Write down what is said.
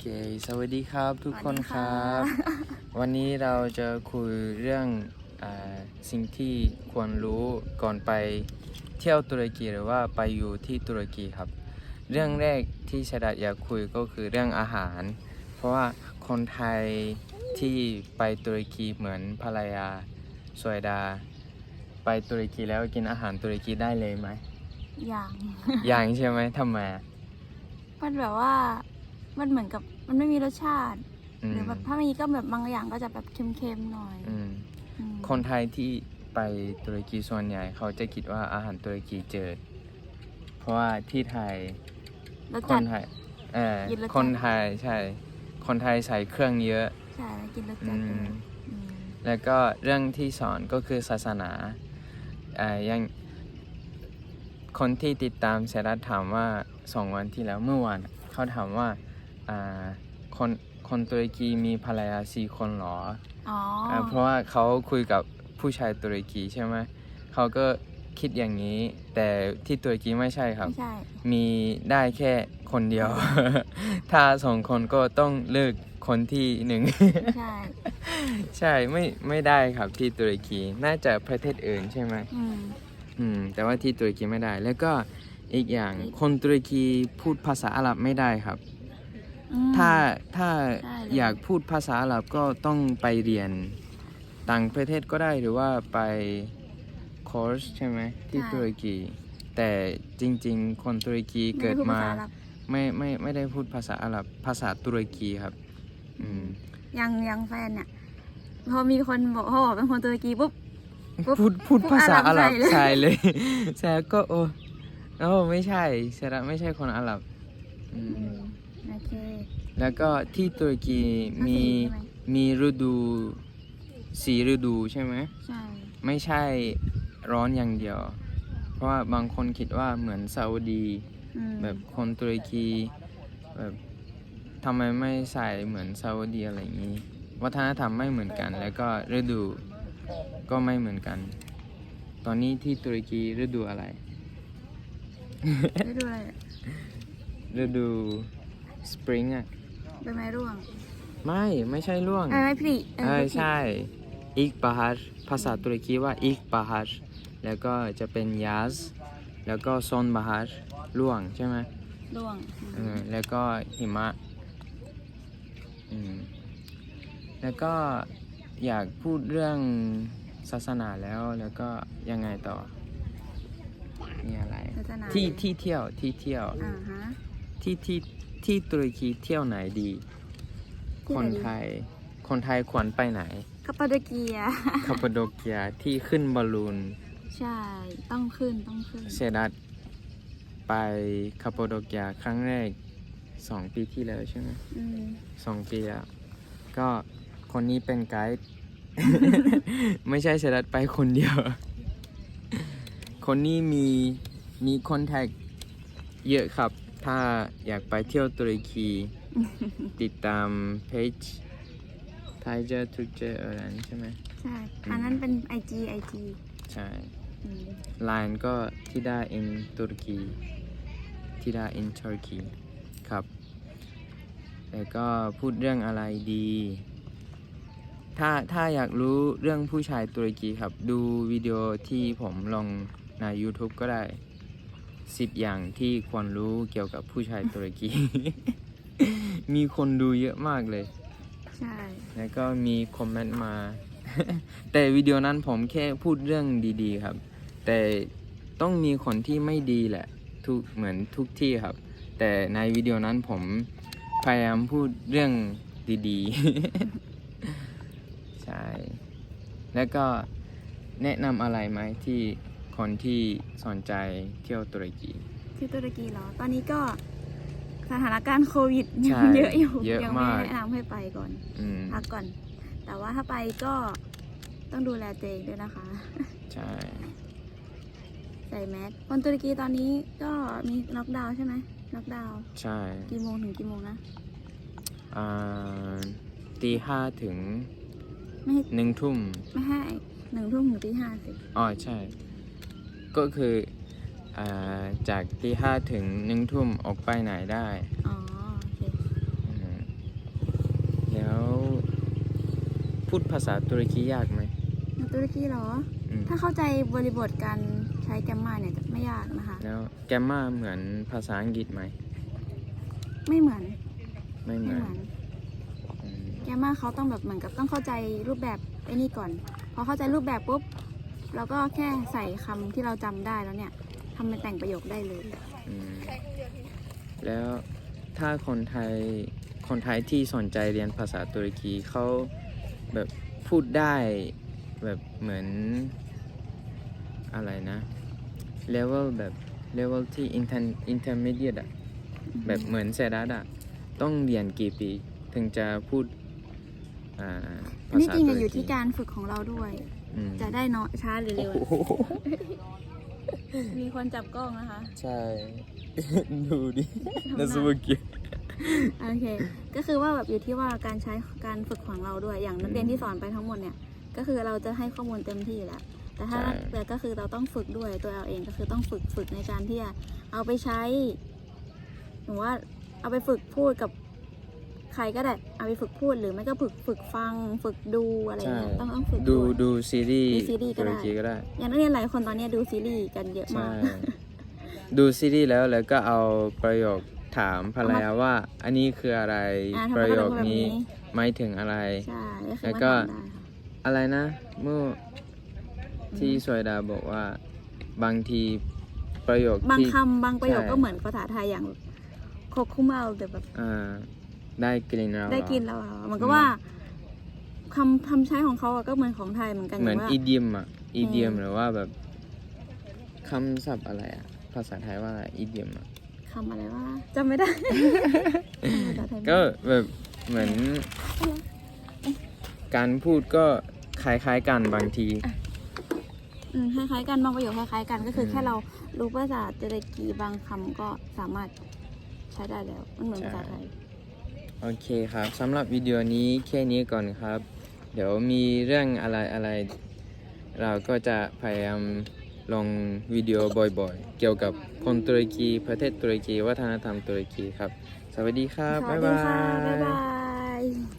เค สวัสดีครับทุกคนสวัสดีคค่ะรับ วันนี้เราจะคุยเรื่องอาสิ่งที่ควรรู้ก่อนไปเที่ยวตุรกีหรือว่าไปอยู่ที่ตุรกีครับ เรื่องแรกที่ชาดัดอยากคุยก็คือเรื่องอาหาร เพราะว่าคนไทยที่ไปตุรกีเหมือนภรรยาสวยดา ไปตุรกีแล้วกินอาหารตุรกีได้เลยไหมอย่างยังใช่ไหมทำไมอะมันแบบว่า มันเหมือนกับมันไม่มีรสชาติอืหมรือแบบถ้ามีก็แบบบางอย่างก็จะแบบเค็มๆหน่อยอืมอืมคนไทยที่ไปตุรกีส่วนใหญ่ เขาจะคิดว่าอาหารตุรกีเจิด เพราะว่าที่ไทยรสคจัด นไทยเออกินรสจัด คนไทยใช่ คนไทยใส่เครื่องเยอะ ใช่กินรสอืจัดไปมเลยอืมแล้วก็เรื่องที่สอนก็คือศาสนาอ่ายังคนที่ติดตามเสรัตถามว่าสองวันที่แล้วเมื่อวานเขาถามว่า อ่าคนคนตุรกีมีภรรยาสี่คนเหรออ๋ออ่าเพราะว่าเขาคุยกับผู้ชายตุรกีใช่ไหมเขาก็คิดอย่างนี้ แต่ที่ตุรกีไม่ใช่ครับ ไม่ใช่ มีได้แค่คนเดียว ถ้าสองคนก็ต้องเลือกคนที่หนึ่ง ไม่ใช่ ใช่ไม่ไม่ได้ครับที่ตุรกีน่าจะประเทศอื่นใช่ไหมอืม อืมแต่ว่าที่ตุรกีไม่ได้ แล้วก็อีกอย่างอีกคนตุรกีพูดภาษาอาหรับไม่ได้ครับอื ม ถ้าถ้าใช่เลย อยากพูดภาษาอาหรับก็ต้องไปเรียนต่างประเทศก็ได้หรือว่าไปคอร์สใช่ไหมที่ตุรกีแต่จริงๆ คนตุรกีเกิดมาไพูภษอหรับไม่ไม่ไม่ได้พูดภาษาอาหรับภาษาตุรกีครับ อืมยังยังแฟนเนี่ยพอมีคนบอกเขาบอกเป็นคนตุรกีปุ๊บ ปุ๊บพูดพูดพูดภาษาอาอาหหรัรับบใส่เลยใช่เลยแซะก็โอ้โอ้ไม่ใช่เซระไม่ใช่คนอาหรับอืมอืมโอ เคแล้วก็ที่ตุรกีภาษีมีใช่ไหมมีฤดูสีฤดูใช่ไหมใช่ ไม่ใช่ร้อนอย่างเดียว เพราะว่าบางคนคิดว่าเหมือนซาอุดี อืมแบบคนตุรกีแบบทำไมไม่ใส่เหมือนซาอุดีอะไรอย่างนี้ วัฒนธรรมไม่เหมือนกัน แล้วก็ฤดูก็ไม่เหมือนกัน ตอนนี้ที่ตุรกีฤดูอะไรได้ดูอะไรอะฤดู สปริงอะใบไม้ร่วงไม่ไม่ใช่ร่วงใบไม้ผลิเออใช่อีกบาฮาร์ภาษาตุรกีว่าอีกบาฮาร์แล้วก็จะเป็นยาสแล้วก็ซอนบาฮาร์ร่วงใช่ไหมร่วงเออแล้วก็หิมะอืมแล้วก็อยากพูดเรื่องศาสนาแล้วแล้วก็ยังไงต่อมีอะไรศาสนาที่ที่เที่ยวที่เที่ยวอ่าฮะที่ที่ ที่ตุรกีเที่ยวไหนดี ที่คไหนนดี ไทย คนไทยควรไปไหน คาปาโดเกีย คาปาโดเกียที่ขึ้นบอลลูน ใช่ ต้องขึ้นต้องขึ้น เซดัตไปคาปาโดเกียครั้งแรกสองปีที่แล้วใช่ไหมอืม สองปีแล้วก็คนนี้เป็นไกด์ ไม่ใช่เซดัตไปคนเดียว คนนี้มีมีคอนแทคเยอะครับ ถ้าอยากไปเที่ยวตุรกี ติดตามเพจไทยเจอทุกเจออะไรนั่นใช่ไหมใช่อันนั้นเป็น IG IG ใช่อืม Line ก็ที่ได้ in ตุรกีที่ได้ in Turkey ครับ แล้วก็พูดเรื่องอะไรดี ถ้าถ้าอยากรู้เรื่องผู้ชายตุรกีครับ ดูวิดีโอที่ผมลงใน YouTube ก็ได้ 10อย่างที่ควรรู้เกี่ยวกับผู้ชายตุรกี มีคนดูเยอะมากเลย ใช่ แล้วก็มีคอมเมนต์มา แต่วิดีโอนั้นผมแค่พูดเรื่องดีๆครับ แต่ต้องมีคนที่ไม่ดีแหละ ทุกเหมือนทุกที่ครับ แต่ในวิดีโอนั้นผมพยายามพูดเรื่องดีๆ ใช่ แล้วก็แนะนำอะไรไหมที่ คนที่สนใจเที่ยวตุรกีที่ตุรกีเหรอ ตอนนี้ก็สถานการณ์โควิดยัใช่งเยอะอยู่เยอะยัมากไม่แนะนำให้ไปก่อนอืมพักก่อน แต่ว่าถ้าไปก็ต้องดูแลตัวเองด้วยนะคะ ใช่ใส่แมสคนตุรกีตอนนี้ก็มีล็อกดาวน์ใช่ไหมล็อกดาวน์ใช่กี่โมงถึงกี่โมงนะอ่าตีห้าถึงไม่ให้หนึ่งทุ่มไม่ให้หนึ่งทุ่มถึงตีห้าสิอ๋อใช่ ก็คืออจากตีห้าถึงหนึ่งทุ่มออกไปไหนได้อ๋อโอเคแล้วพูดภาษาตุรกียากไหมตุรกีเหรออถ้าเข้าใจบริบทการใช้แกมมาเนี่ยจะไม่ยากนะคะ แล้วแกมมาเหมือนภาษาอังกฤษไหมไม่เหมือนไม่เหมือนแกมมาเขาต้องแบบเหมือนกับต้องเข้าใจรูปแบบไอ้นี่ก่อน พอเข้าใจรูปแบบปุ๊บ เราก็แค่ใส่คำที่เราจำได้แล้วเนี่ยทำเป็นแต่งประโยคได้เลย อืมแล้วถ้าคนไทยคนไทยที่สนใจเรียนภาษาตุรกีเขาแบบพูดได้แบบเหมือนอะไรนะเลเวลแบบเลเวลที่ inter intermediate อะแบบเหมือนเซดัสอะต้องเรียนกี่ปี ถึงจะพูดอ่าอันภานี้ษาจริงตุอะรอยู่กีที่การฝึกของเราด้วย อืมจะได้เนาะช้าหรือเร็ว โอ้โหมีคนจับกล้องนะคะ ใช่ ดูดิทำหน้านาซูกิโอเค ก็คือว่าแบบอยู่ที่ว่าการใช้การฝึกของเราด้วย อย่างนักเรียนอืมที่สอนไปทั้งหมดเนี่ย ก็คือเราจะให้ข้อมูลเต็มที่แหละแต่ถ้าใช่ แต่ก็คือเราต้องฝึกด้วยตัวเราเองก็คือต้องฝึกฝึกในการที่จะเอาไปใช้หรือว่าเอาไปฝึกพูดกับใค รก็ได้เอาไปฝึกพูดหรือไม่ก็ฝึกฝึกฟัง ฝึกดูอะไรใช่เงี้ยต้องต้องฝึกดูวย ดูซีรีส์ดูซีรีส์ก็ตุได้รกีก็ได้ อย่างนักเรียนหลายคนตอนเนี้ยดูซีรีส์กันเยอะใช่มากดูซีรีส์แล้วแล้วก็เอาประโยคถามภรรยาว่า อันนี้คืออะไร อ่าทำปไมระก็โยต้อคงพูดแบบนี้นี้ หมายถึงอะไร ใช่ก็คือแล้วมาก็ทำได้ค่ะอะไรนะเมื่อที่สวยดาบอกว่า บางทีประโยคบางที่ คำบางประโยคใช่ ก็เหมือนภาษาไทยอย่างโคคุเมาแต่แบบอ่า ได้กลิ่นเราได้กินแล้วอะเหมือนกับว่าคำคำใช้ของเขาอะก็เหมือนของไทยเหมือนกันเหมือนว่าอีเดียมอะอีเดียมอืมหรือว่าแบบคำศัพท์อะไรอะภาษาไทยว่าอะไรอีเดียมอะคำอะไรว่าจำไม่ได้ภาษาไทยไม่ก็ได้แบบเหมือน การพูดก็คล้ายๆกันบางทีอืมคล้ายๆกันบางประโยคคล้ายๆกันก็คืออมแค่เรารู้ภาษาเจเรกีบางคำก็สามารถใช้ได้แล้วมันเหมือนภาษาไทย โอเคครับสำหรับวิดีโอนี้แค่นี้ก่อนครับ เดี๋ยวมีเรื่องอะไรอะไร เราก็จะพยายามลงวิดีโอบ่อยๆ เกี่ยวกับคนตุรกีประเทศตุรกี วัฒนธรรมตุรกีครับ สวัสดีครับสวัสดีค่ะบ๊ายบาย